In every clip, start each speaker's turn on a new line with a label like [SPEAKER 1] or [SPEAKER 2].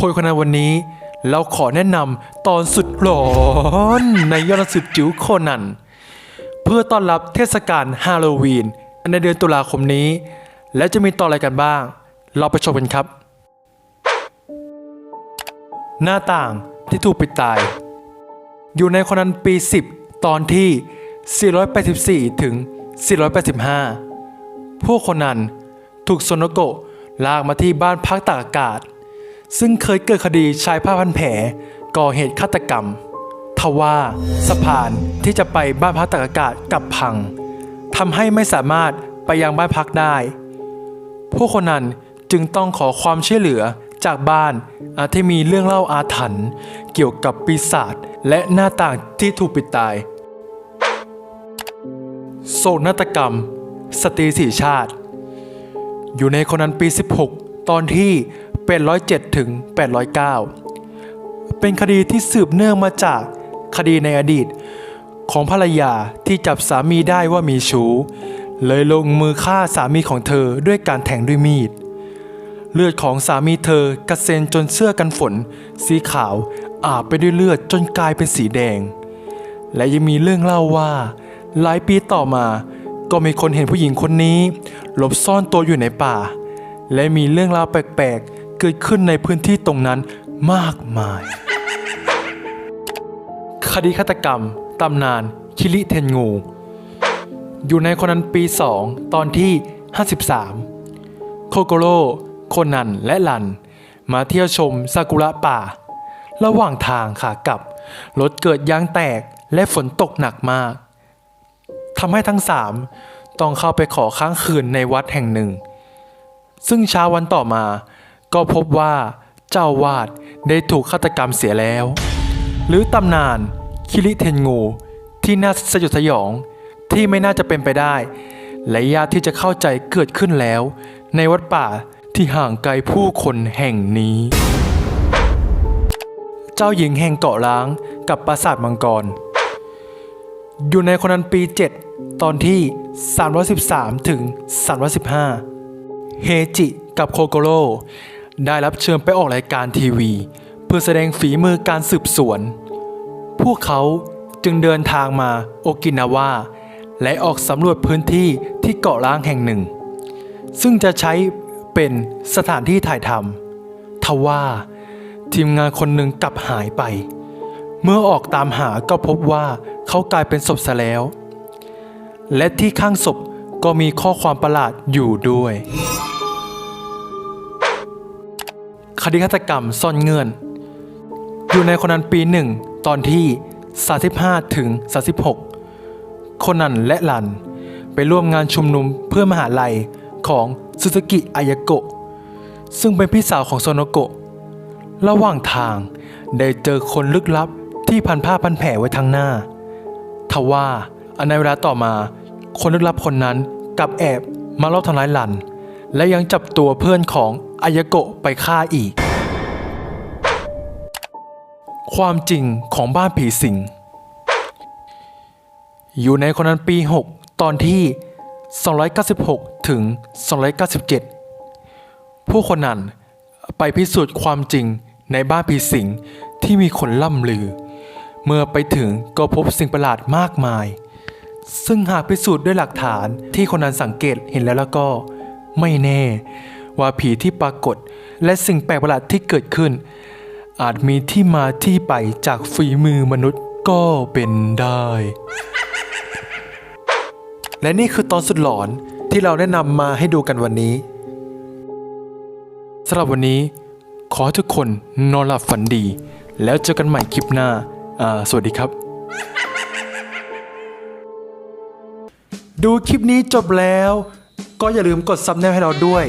[SPEAKER 1] โพยคนในวันนี้ เราขอแนะนำตอนสุดหลอนในยอดหนังสือจิ๋วโคนัน เพื่อต้อนรับเทศกาลฮาโลวีนในเดือนตุลาคมนี้ และจะมีตอนอะไรกันบ้าง เราไปชมกันครับ หน้าต่างที่ถูกปิดตาย อยู่ในคนนั้นปี 10 ตอนที่ 484 ถึง 485 พวกคนนั้นถูกโซโนโกะลากมาที่บ้านพักตากอากาศ ซึ่งเคยเกิดคดีชายผ้าพันแผลก่อเหตุฆาตกรรม ทว่าสะพานที่จะไปบ้านพักตากอากาศกับพังทำให้ไม่สามารถไปยังบ้านพักได้ พวกคนนั้นจึงต้องขอความช่วยเหลือจากบ้านอาที่มีเรื่องเล่าอาถรรพ์เกี่ยวกับปีศาจและหน้าต่างที่ถูกปิดตาย โศกนาฏกรรม สตรีสี่ชาติ อยู่ในคนนั้นปี 16 ตอนที่ 807 ถึง 809 เป็นคดีที่สืบเนื่องมาจากคดีในอดีต ของภรรยาที่จับสามีได้ว่ามีชู้ เลยลงมือฆ่าสามีของเธอด้วยการแทงด้วยมีด เลือดของสามีเธอกระเซ็นจนเสื้อกันฝน สีขาวอาบไปด้วยเลือดจนกลายเป็นสีแดง และยังมีเรื่องเล่าว่า หลายปีต่อมาก็มีคนเห็นผู้หญิงคนนี้ หลบซ่อนตัวอยู่ในป่า และมีเรื่องราวแปลกๆ เกิดขึ้นในพื้นที่ตรงนั้นมากมาย คดีฆาตกรรม ตำนาน คิริเทนงู อยู่ในคนนั้นปี 2 ตอนที่ 53 โคโกโร่โคนันและลัน มาเที่ยวชมซากุระป่า ระหว่างทางขากลับ รถเกิดยางแตกและฝนตกหนักมากทำให้ทั้งสามต้องเข้าไปขอค้างคืนในวัดแห่งหนึ่ง ซึ่งเช้าวันต่อมา ก็พบว่าเจ้าวาดได้ถูกฆาตกรรมเสียแล้ว หรือตำนานคิริเทนงูที่น่าสยดสยองที่ไม่น่าจะเป็นไปได้ และยากที่จะเข้าใจเกิดขึ้นแล้ว ในวัดป่าที่ห่างไกลผู้คนแห่งนี้ เจ้าหญิงแห่งเกาะล้างกับปราสาทมังกร อยู่ในคนนั้นปี 7 ตอนที่ 313 ถึง 315 เฮจิ กับโคโกโร่ได้รับเชิญไปออกรายการทีวี เพื่อแสดงฝีมือการสืบสวน พวกเขาจึงเดินทางมาโอกินาวาและออกสำรวจพื้นที่ที่เกาะล้างแห่งหนึ่ง ซึ่งจะใช้เป็นสถานที่ถ่ายทำทว่าทีมงานคนหนึ่งกลับหายไป เมื่อออกตามหาก็พบว่าเขากลายเป็นศพซะแล้ว และที่ข้างศพ ก็มีข้อความประหลาดอยู่ด้วย คดีฆาตกรรมซ่อนเงื่อน อยู่ในคนนั้นปีหนึ่งตอนที่ 35 ถึง 36 คนนันและลัน ไปร่วมงานชุมนุมเพื่อมหาลัยของซูซูกิอายโกะ ซึ่งเป็นพี่สาวของโซโนโกะ ระหว่างทางได้เจอคนลึกลับที่พันผ้าพันแผลไว้ทั้งหน้า ทว่าอันในเวลาต่อมา คนลึกลับคนนั้นกลับแอบมาลอบทำร้ายหลัน และยังจับตัวเพื่อนของอายโกะไปฆ่าอีก ความจริงของบ้านผีสิง อยู่ในคนนั้นปี 6 ตอนที่ 296 ถึง 297 ผู้คนนั้นไปพิสูจน์ความจริงในบ้านผีสิงที่มีคนล่ำลือ เมื่อไปถึงก็พบสิ่งประหลาดมากมาย ซึ่งหากพิสูจน์ด้วยหลักฐานที่คนนั้นสังเกตเห็นแล้วแล้วก็ ไม่แน่ ว่าผีที่ปรากฏและสิ่งแปลกประหลาดที่เกิดขึ้น อาจมีที่มาที่ไปจากฝีมือมนุษย์ก็เป็นได้ และนี่คือตอนสุดหลอนที่เราแนะนำมาให้ดูกันวันนี้สำหรับวันนี้ ขอทุกคนนอนหลับฝันดี แล้วเจอกันใหม่คลิปหน้า สวัสดีครับ ดูคลิปนี้จบแล้ว ก็อย่าลืมกดซับแนลให้เราด้วย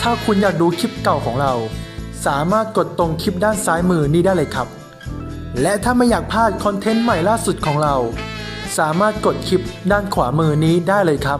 [SPEAKER 1] ถ้าคุณอยากดูคลิปเก่าของเรา สามารถกดตรงคลิปด้านซ้ายมือนี้ได้เลยครับ และถ้าไม่อยากพลาดคอนเทนต์ใหม่ล่าสุดของเรา สามารถกดคลิปด้านขวามือนี้ได้เลยครับ